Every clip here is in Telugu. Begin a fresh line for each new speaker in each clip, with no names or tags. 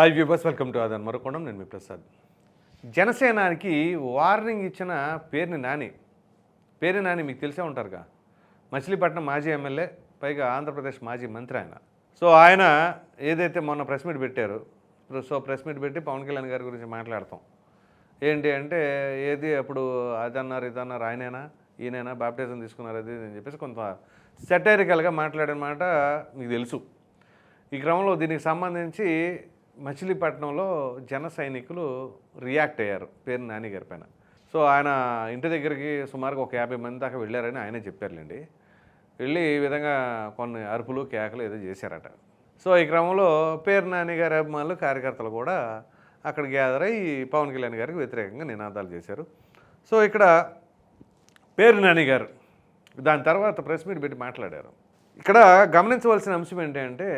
హాయ్ వ్యూబర్స్ వెల్కమ్ టు ఆదాన్ మరొకొండం నేను మీ ప్రసాద్ జనసేనానికి వార్నింగ్ ఇచ్చిన పేరుని నాని పేరు నాని మీకు తెలిసే ఉంటారుగా మచిలీపట్నం మాజీ ఎమ్మెల్యే పైగా ఆంధ్రప్రదేశ్ మాజీ మంత్రి ఆయన సో ఆయన ఏదైతే మొన్న ప్రెస్ మీట్ పెట్టారు సో ప్రెస్ మీట్ పెట్టి పవన్ కళ్యాణ్ గారి గురించి మాట్లాడతాం ఏంటి అంటే ఏది అప్పుడు అదన్నారు ఇదన్నారు ఆయనేనా ఈయనైనా బాప్టిజం తీసుకున్నారు అది ఇది అని చెప్పేసి కొంత సెటైరికల్గా మాట్లాడిన మాట మీకు తెలుసు ఈ క్రమంలో దీనికి సంబంధించి మచిలీపట్నంలో జన సైనికులు రియాక్ట్ అయ్యారు పేరు నాని గారి పైన. సో ఆయన ఇంటి దగ్గరికి సుమారుగా ఒక యాభై మంది దాకా వెళ్ళారని ఆయనే చెప్పారులేండి. వెళ్ళి ఈ విధంగా కొన్ని అరుపులు కేకలు ఏదో చేశారట. సో ఈ క్రమంలో పేరు నానిగారి అభిమానులు కార్యకర్తలు కూడా అక్కడ గ్యాదర్ అయ్యి పవన్ కళ్యాణ్ గారికి వ్యతిరేకంగా నినాదాలు చేశారు. సో ఇక్కడ పేరు నానిగారు దాని తర్వాత ప్రెస్ మీట్ పెట్టి మాట్లాడారు. ఇక్కడ గమనించవలసిన అంశం ఏంటంటే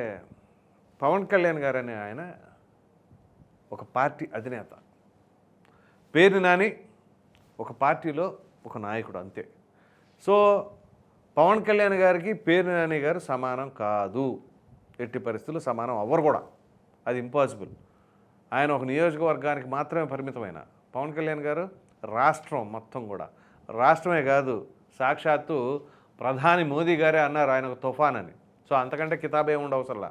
పవన్ కళ్యాణ్ గారు అనే ఆయన ఒక పార్టీ అధినేత. పేరు నాని ఒక పార్టీలో ఒక నాయకుడు అంతే. సో పవన్ కళ్యాణ్ గారికి పేరు నాని గారు సమానం కాదు. ఎట్టి పరిస్థితులు సమానం అవ్వరు కూడా. అది ఇంపాసిబుల్ ఆయన ఒక నియోజకవర్గానికి మాత్రమే పరిమితమైన. పవన్ కళ్యాణ్ గారు రాష్ట్రం మొత్తం కూడా. రాష్ట్రమే కాదు సాక్షాత్తు ప్రధాని మోదీ గారే అన్నారు ఆయన ఒక తుఫాన్ అని సో అంతకంటే కితాబ్ ఏమి ఉండవసరలా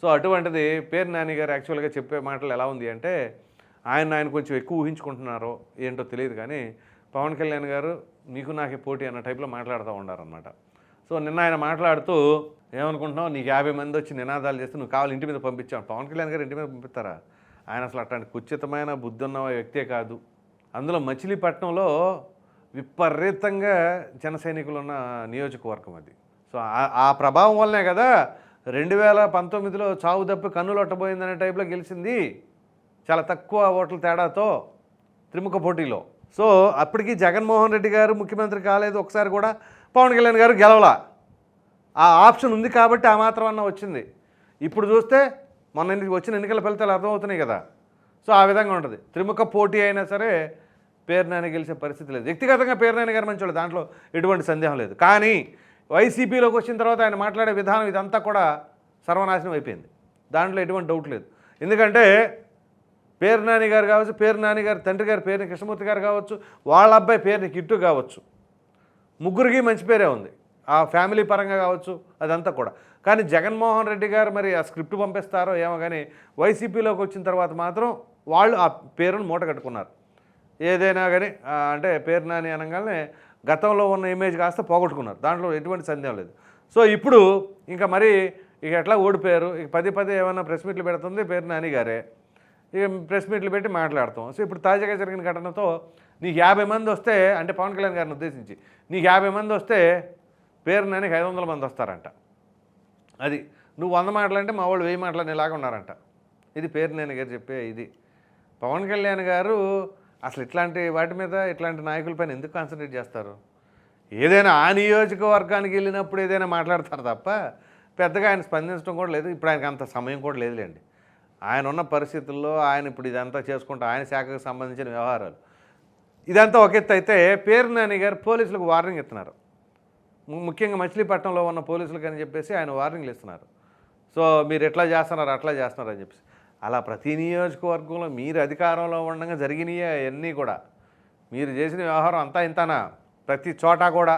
సో అటువంటిది పేరు నాని గారు యాక్చువల్గా చెప్పే మాటలు ఎలా ఉంది అంటే ఆయన ఆయన కొంచెం ఎక్కువ ఊహించుకుంటున్నారో ఏంటో తెలియదు కానీ పవన్ కళ్యాణ్ గారు నీకు నాకే పోటీ అన్న టైప్లో మాట్లాడుతూ ఉండారనమాట సో నిన్న ఆయన మాట్లాడుతూ ఏమనుకుంటున్నావు? నీకు యాభై మంది వచ్చి నినాదాలు చేస్తే నువ్వు కావాలి ఇంటి మీద పంపించావు. పవన్ కళ్యాణ్ గారు ఇంటి మీద పంపిస్తారా? ఆయన అసలు అట్లాంటి కుచితమైన బుద్ధి ఉన్న వ్యక్తే కాదు. అందులో మచిలీపట్నంలో విపరీతంగా జన సైనికులు ఉన్న నియోజకవర్గం అది. సో ఆ- ఆ ప్రభావం వల్లనే కదా రెండు వేల పంతొమ్మిదిలో చావు తప్పి కన్నులొట్టబోయిందనే టైప్లో గెలిచింది చాలా తక్కువ ఓట్ల తేడాతో త్రిముఖ పోటీలో. సో అప్పటికి జగన్మోహన్ రెడ్డి గారు ముఖ్యమంత్రి కాలేదు ఒకసారి కూడా పవన్ కళ్యాణ్ గారు గెలవలా. ఆ ఆప్షన్ ఉంది కాబట్టి ఆ మాత్రం అన్న వచ్చింది. ఇప్పుడు చూస్తే మొన్న వచ్చిన ఎన్నికల ఫలితాలు అర్థమవుతున్నాయి కదా. సో ఆ విధంగా ఉంటుంది. త్రిముఖ పోటీ అయినా సరే పేరు గెలిచే పరిస్థితి లేదు. వ్యక్తిగతంగా పేరు గారు మంచివాళ్ళు దాంట్లో ఎటువంటి సందేహం లేదు. కానీ వైసీపీలోకి వచ్చిన తర్వాత ఆయన మాట్లాడే విధానం ఇదంతా కూడా సర్వనాశనం అయిపోయింది. దాంట్లో ఎటువంటి డౌట్ లేదు. ఎందుకంటే పేరు నాని గారు కావచ్చు పేరు నాని గారు తండ్రి గారి పేరుని కృష్ణమూర్తి గారు కావచ్చు వాళ్ళ అబ్బాయి పేరుని కిట్టు కావచ్చు. ముగ్గురికి మంచి పేరే ఉంది. ఆ ఫ్యామిలీ పరంగా కావచ్చు అదంతా కూడా. కానీ జగన్మోహన్ రెడ్డి గారు మరి ఆ స్క్రిప్ట్ పంపిస్తారో ఏమో కానీ వైసీపీలోకి వచ్చిన తర్వాత మాత్రం వాళ్ళు ఆ పేరును మూట కట్టుకున్నారు. ఏదైనా కానీ అంటే పేరు నాని అనగానే గతంలో ఉన్న ఇమేజ్ కాస్త పోగొట్టుకున్నారు. దాంట్లో ఎటువంటి సందేహం లేదు. సో ఇప్పుడు ఇంకా మరి ఇక ఎట్లా ఓడిపోయారు? ఇక పది పది ఏమైనా ప్రెస్ మీట్లు పెడుతుంది? పేరు నాని గారే. ఇక ప్రెస్ మీట్లు పెట్టి మాట్లాడతాం. సో ఇప్పుడు తాజాగా జరిగిన ఘటనతో నీకు యాభై మంది వస్తే అంటే పవన్ కళ్యాణ్ గారిని ఉద్దేశించి నీకు యాభై మంది వస్తే పేరు నానికి ఐదు వందల మంది వస్తారంట. అది నువ్వు వంద మాటలంటే మా వాళ్ళు వెయ్యి మాటలు అనేలాగా ఉన్నారంట. ఇది పేరు నేను గారు చెప్పే ఇది. పవన్ కళ్యాణ్ గారు అసలు ఇట్లాంటి వాటి మీద ఇట్లాంటి నాయకులపైన ఎందుకు కాన్సన్ట్రేట్ చేస్తారు? ఏదైనా ఆ నియోజకవర్గానికి వెళ్ళినప్పుడు ఏదైనా మాట్లాడతారు తప్ప పెద్దగా ఆయన స్పందించడం కూడా లేదు. ఇప్పుడు ఆయనకు అంత సమయం కూడా లేదులేండి. ఆయన ఉన్న పరిస్థితుల్లో ఆయన ఇప్పుడు ఇదంతా చేసుకుంటూ ఆయన శాఖకు సంబంధించిన వ్యవహారాలు. ఇదంతా ఒక ఎత్తు అయితే పేరు నాని గారు పోలీసులకు వార్నింగ్ ఇస్తున్నారు. ముఖ్యంగా మచిలీపట్నంలో ఉన్న పోలీసులకు అని చెప్పేసి ఆయన వార్నింగ్లు ఇస్తున్నారు. సో మీరు ఎట్లా చేస్తున్నారు అట్లా చేస్తున్నారు అని చెప్పేసి. అలా ప్రతి నియోజకవర్గంలో మీరు అధికారంలో ఉండగా జరిగినాయి అవన్నీ కూడా. మీరు చేసిన వ్యవహారం అంతా ఇంతనా? ప్రతి చోట కూడా.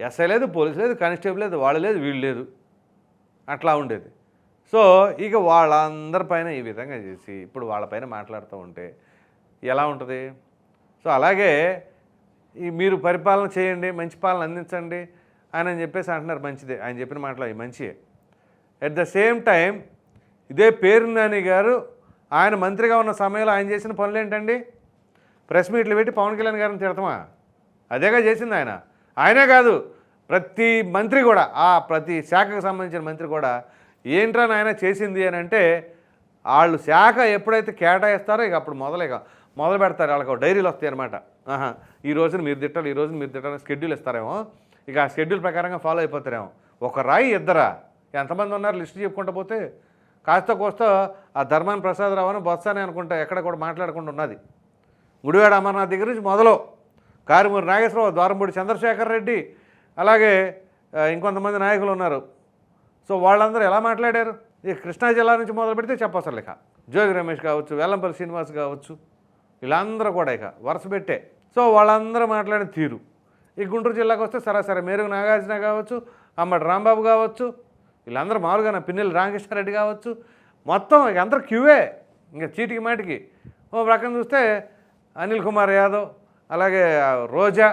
ఎస్ఐ లేదు పోలీసు లేదు కానిస్టేబుల్ లేదు వాళ్ళు లేదు వీళ్ళు లేదు. అట్లా ఉండేది. సో ఇక వాళ్ళందరిపైన ఈ విధంగా చేసి ఇప్పుడు వాళ్ళపైన మాట్లాడుతూ ఉంటే ఎలా ఉంటుంది? సో అలాగే ఈ మీరు పరిపాలన చేయండి మంచి పాలన అందించండి ఆయన అని చెప్పేసి అంటున్నారు మంచిదే. ఆయన చెప్పిన మాటలు అవి మంచియే. ఎట్ ద సేమ్ టైం ఇదే పేరు నాని గారు. ఆయన మంత్రిగా ఉన్న సమయంలో ఆయన చేసిన పనులు ఏంటండి? ప్రెస్ మీట్లు పెట్టి పవన్ కళ్యాణ్ గారిని తిడతామా? అదేగా చేసింది ఆయన. ఆయనే కాదు ప్రతి మంత్రి కూడా ఆ ప్రతి శాఖకు సంబంధించిన మంత్రి కూడా ఏంట్రా నాయన చేసింది అని అంటే వాళ్ళు శాఖ ఎప్పుడైతే కేటాయిస్తారో ఇక అప్పుడు మొదలే మొదలు పెడతారు. వాళ్ళకి డైరీలు వస్తాయి అనమాట ఆహా ఈ రోజున మీరు తిట్టాలి ఈ రోజున మీరు తిట్టాలని షెడ్యూల్ ఇస్తారేమో. ఇక ఆ షెడ్యూల్ ప్రకారంగా ఫాలో అయిపోతారేమో. ఒక రాయి ఇద్దరా? ఎంతమంది ఉన్నారు? లిస్ట్ చెప్పుకుంటూ పోతే కాస్త కోస్త ఆ ధర్మాన్ ప్రసాదరావు అని బొత్స అనుకుంటా ఎక్కడ కూడా మాట్లాడకుండా ఉన్నది. గుడివాడ అమర్నాథ్ దగ్గర నుంచి మొదలు కారుమూరి నాగేశ్వరరావు ద్వారంపూడి చంద్రశేఖర్ రెడ్డి అలాగే ఇంకొంతమంది నాయకులు ఉన్నారు. సో వాళ్ళందరూ ఎలా మాట్లాడారు? ఈ కృష్ణా జిల్లా నుంచి మొదలు పెడితే చెప్పసరు ఇక. జోగి రమేష్ కావచ్చు వెల్లంపల్లి శ్రీనివాస్ కావచ్చు వీళ్ళందరూ కూడా ఇక వరుస పెట్టే. సో వాళ్ళందరూ మాట్లాడిన తీరు. ఈ గుంటూరు జిల్లాకు వస్తే సరాసరి మేరుగు నాగార్జున కావచ్చు అమ్మటి రాంబాబు కావచ్చు వీళ్ళందరూ మామూలుగా నా పిన్నెల్లి రామకృష్ణారెడ్డి కావచ్చు. మొత్తం ఇక అందరూ క్యూవే. ఇంకా చీటికి మాటికి. ఓ ప్రక్కన చూస్తే అనిల్ కుమార్ యాదవ్ అలాగే రోజా.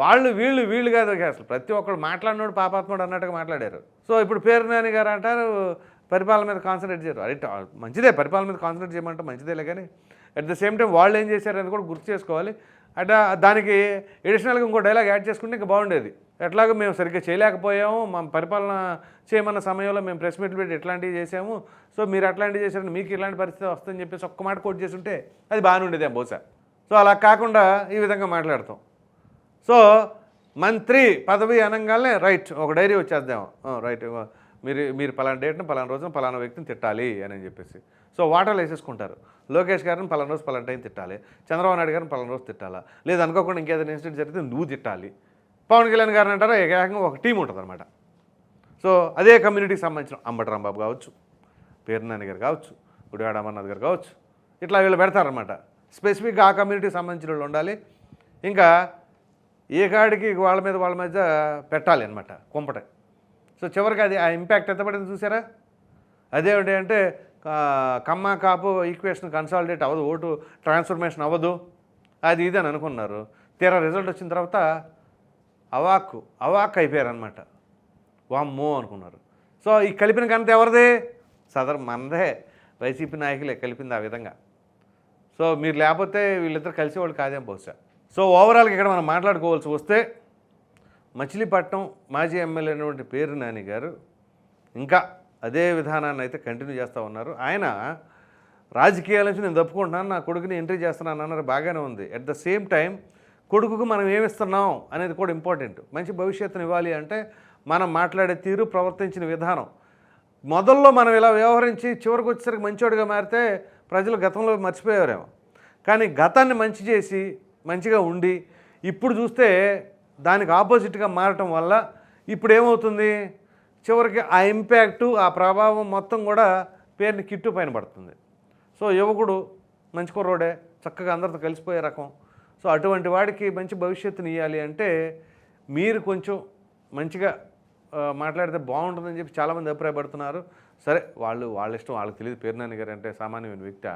వాళ్ళు వీళ్ళు వీళ్ళు కాదు. అసలు ప్రతి ఒక్కడు మాట్లాడినోడు పాపాత్ముడు అన్నట్టుగా మాట్లాడారు. సో ఇప్పుడు పేరు నాని గారు అంటారు పరిపాలన మీద కాన్సన్ట్రేట్ చేయరు. అరే మంచిదే పరిపాలన మీద కాన్సన్ట్రేట్ చేయమంటే మంచిదేలే కానీ అట్ ద సేమ్ టైం వాళ్ళు ఏం చేశారని కూడా గుర్తు చేసుకోవాలి. అంటే దానికి ఎడిషనల్గా ఇంకో డైలాగ్ యాడ్ చేసుకుంటే ఇంకా బాగుండేది. ఎట్లాగో మేము సరిగ్గా చేయలేకపోయాము మా పరిపాలన చేయమన్న సమయంలో మేము ప్రెస్ మీట్లు పెట్టి ఎట్లాంటివి చేసాము సో మీరు అట్లాంటివి చేశారని మీకు ఇలాంటి పరిస్థితి వస్తుందని చెప్పేసి ఒక్క మాట కోట్ చేసి ఉంటే అది బాగానే ఉండేది బహుశా. సో అలా కాకుండా ఈ విధంగా మాట్లాడతాం. సో మంత్రి పదవి అనగానే రైట్ ఒక డైరీ వచ్చేద్దాం. రైట్ మీరు మీరు పలానా డేట్ని పలానా రోజున పలానా వ్యక్తిని తిట్టాలి అని చెప్పేసి. సో వాటర్లు వేసేసుకుంటారు. లోకేష్ గారిని పలానా రోజు పలానా టైం తిట్టాలి. చంద్రబాబు నాయుడు గారిని పలానా రోజు తిట్టాలా? లేదు అనుకోకుండా ఇంకేదైనా ఇన్సిడెంట్ జరిగితే నువ్వు తిట్టాలి. పవన్ కళ్యాణ్ గారిని అంటారా? ఏకంగా ఒక టీం ఉంటుంది అనమాట సో అదే కమ్యూనిటీకి సంబంధించిన అంబటి రాంబాబు కావచ్చు పేరునాని గారు కావచ్చు గుడివాడ అమర్నాథ్ గారు కావచ్చు ఇట్లా వీళ్ళు పెడతారనమాట స్పెసిఫిక్గా ఆ కమ్యూనిటీకి సంబంధించిన వాళ్ళు ఉండాలి. ఇంకా ఏ కాడికి వాళ్ళ మీద వాళ్ళ మధ్య పెట్టాలి అనమాట కుంపట. సో చివరికి అది ఆ ఇంపాక్ట్ ఎంత పడింది చూసారా? అదేమిటి అంటే కమ్మ కాపు ఈక్వేషన్ కన్సాలిడేట్ అవ్వదు ఓటు ట్రాన్స్ఫర్మేషన్ అవ్వదు. అది ఇది అని అనుకున్నారు. తీరా రిజల్ట్ వచ్చిన తర్వాత అవాక్కు అవాక్ అయిపోయారనమాట వామ్మో అనుకున్నారు. సో ఈ కలిపిన గంత ఎవరిది? సదర్ మనదే. వైసీపీ నాయకులే కలిపింది ఆ విధంగా. సో మీరు లేకపోతే వీళ్ళిద్దరు కలిసేవాళ్ళు కాదేం బహుశా. సో ఓవరాల్గా ఇక్కడ మనం మాట్లాడుకోవాల్సి వస్తే మచిలీపట్నం మాజీ ఎమ్మెల్యే అయినటువంటి పేరు నాని గారు ఇంకా అదే విధానాన్ని అయితే కంటిన్యూ చేస్తూ ఉన్నారు. ఆయన రాజకీయాల నుంచి నేను తప్పుకుంటున్నాను నా కొడుకుని ఎంట్రీ చేస్తున్నాను అన్నారు బాగానే ఉంది. అట్ ద సేమ్ టైం కొడుకుకు మనం ఏమిస్తున్నాం అనేది కూడా ఇంపార్టెంట్ మంచి భవిష్యత్తుని ఇవ్వాలి అంటే మనం మాట్లాడే తీరు ప్రవర్తించిన విధానం. మొదల్లో మనం ఇలా వ్యవహరించి చివరికి వచ్చేసరికి మంచోడిగా మారితే ప్రజలు గతంలో మర్చిపోయేవారేమో. కానీ గతాన్ని మంచి చేసి మంచిగా ఉండి ఇప్పుడు చూస్తే దానికి ఆపోజిట్గా మారటం వల్ల ఇప్పుడు ఏమవుతుంది చివరికి ఆ ఇంపాక్టు ఆ ప్రభావం మొత్తం కూడా పేరుని కిట్టు పైన పడుతుంది. సో యువకుడు మంచి కుర్రోడే చక్కగా అందరితో కలిసిపోయే రకం. సో అటువంటి వాడికి మంచి భవిష్యత్తుని ఇవ్వాలి అంటే మీరు కొంచెం మంచిగా మాట్లాడితే బాగుంటుందని చెప్పి చాలామంది అభిప్రాయపడుతున్నారు. సరే వాళ్ళు వాళ్ళ ఇష్టం వాళ్ళకి తెలియదు పేరునాని గారు అంటే సామాన్యమైన వ్యక్తి.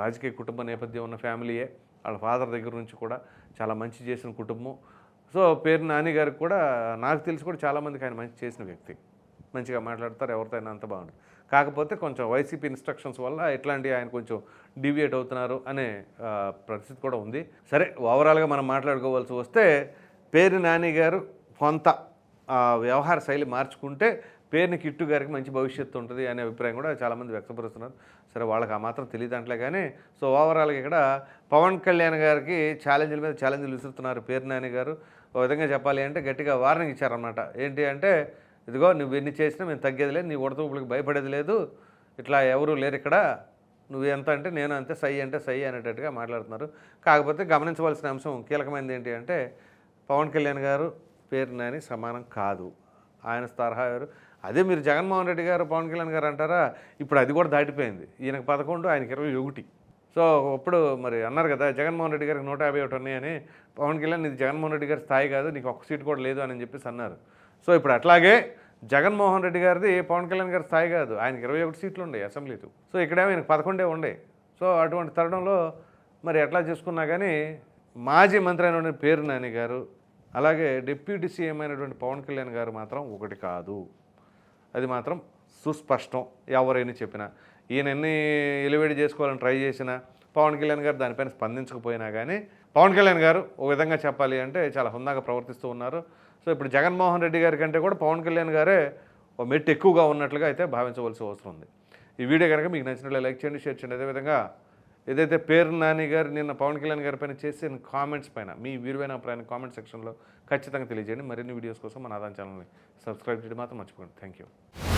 రాజకీయ కుటుంబ నేపథ్యం ఉన్న ఫ్యామిలీయే. వాళ్ళ ఫాదర్ దగ్గర నుంచి కూడా చాలా మంచి చేసిన కుటుంబం. సో పేరు నాని గారికి కూడా నాకు తెలిసి కూడా చాలామందికి ఆయన మంచి చేసిన వ్యక్తి. మంచిగా మాట్లాడతారు ఎవరితో అంత బాగుంటుంది కాకపోతే కొంచెం వైసీపీ ఇన్స్ట్రక్షన్స్ వల్ల ఎట్లాంటి ఆయన కొంచెం డివియేట్ అవుతున్నారు అనే పరిస్థితి కూడా ఉంది. సరే ఓవరాల్గా మనం మాట్లాడుకోవాల్సి వస్తే పేరు నాని గారు కొంత వ్యవహార శైలి మార్చుకుంటే పేరుని కిట్టు గారికి మంచి భవిష్యత్తు ఉంటుంది అనే అభిప్రాయం కూడా చాలామంది వ్యక్తపరుస్తున్నారు. సరే వాళ్ళకి ఆ మాత్రం తెలియదు అంటలే కానీ సో ఓవరాల్గా ఇక్కడ పవన్ కళ్యాణ్ గారికి ఛాలెంజ్ల మీద ఛాలెంజ్లు విసురుతున్నారు పేరు నాని గారు. ఒక విధంగా చెప్పాలి అంటే గట్టిగా వార్నింగ్ ఇచ్చారన్నమాట. ఏంటి అంటే ఇదిగో నువ్వు ఎన్ని చేసినా మేము తగ్గేది లేదు నీ ఉడతూపులకు భయపడేది లేదు. ఇట్లా ఎవరు లేరు ఇక్కడ. నువ్వు ఎంత అంటే నేను అంతే సై అంటే సై అనేటట్టుగా మాట్లాడుతున్నారు. కాకపోతే గమనించవలసిన అంశం కీలకమైనది ఏంటి అంటే పవన్ కళ్యాణ్ గారు పేరు నాని సమానం కాదు. ఆయన తరహా ఎవరు? అదే మీరు జగన్మోహన్ రెడ్డి గారు పవన్ కళ్యాణ్ గారు అంటారా? ఇప్పుడు అది కూడా దాటిపోయింది. ఈయనకు పదకొండు ఆయనకి ఇరవై ఒకటి. సో ఇప్పుడు మరి అన్నారు కదా జగన్మోహన్ రెడ్డి గారికి నూట యాభై ఒకటి ఉన్నాయని పవన్ కళ్యాణ్ ఇది జగన్మోహన్ రెడ్డి గారి స్థాయి కాదు నీకు ఒక్క సీట్ కూడా లేదు అని చెప్పేసి అన్నారు. సో ఇప్పుడు అట్లాగే జగన్మోహన్ రెడ్డి గారిది పవన్ కళ్యాణ్ గారి స్థాయి కాదు ఆయనకి ఇరవై ఒకటి సీట్లు ఉండే అసెంబ్లీతో సో ఇక్కడేమో ఆయనకు పదకొండే ఉండే. సో అటువంటి తరుణంలో మరి ఎట్లా చేసుకున్నా కానీ మాజీ మంత్రి అయినటువంటి పేరు నాని గారు అలాగే డిప్యూటీ సీఎం అయినటువంటి పవన్ కళ్యాణ్ గారు మాత్రం ఒకటి కాదు. అది మాత్రం సుస్పష్టం ఎవరైనా చెప్పినా. ఈయన ఎన్ని ఎలివేట్ చేసుకోవాలని ట్రై చేసినా పవన్ కళ్యాణ్ గారు దానిపైన స్పందించకపోయినా కానీ పవన్ కళ్యాణ్ గారు ఒక విధంగా చెప్పాలి అంటే చాలా హుందాగా ప్రవర్తిస్తూ ఉన్నారు. సో ఇప్పుడు జగన్మోహన్ రెడ్డి గారి కంటే కూడా పవన్ కళ్యాణ్ గారే ఓ మెట్టు ఎక్కువగా ఉన్నట్లుగా అయితే భావించవలసి అవసరం ఉంది. ఈ వీడియో కనుక మీకు నచ్చినట్లు లైక్ చేయండి షేర్ చేయండి. అదేవిధంగా ఏదైతే పేరు నాని గారు నిన్న పవన్ కళ్యాణ్ గారి పైన చేసిన కామెంట్స్ పైన మీ విలువైన అభిప్రాయాన్ని కామెంట్ సెక్షన్లో ఖచ్చితంగా తెలియజేయండి. మరిన్ని వీడియోస్ కోసం మన ఆదాన్ ఛానల్ని సబ్స్క్రైబ్ చేయడం మాత్రం మర్చిపోండి థ్యాంక్ యూ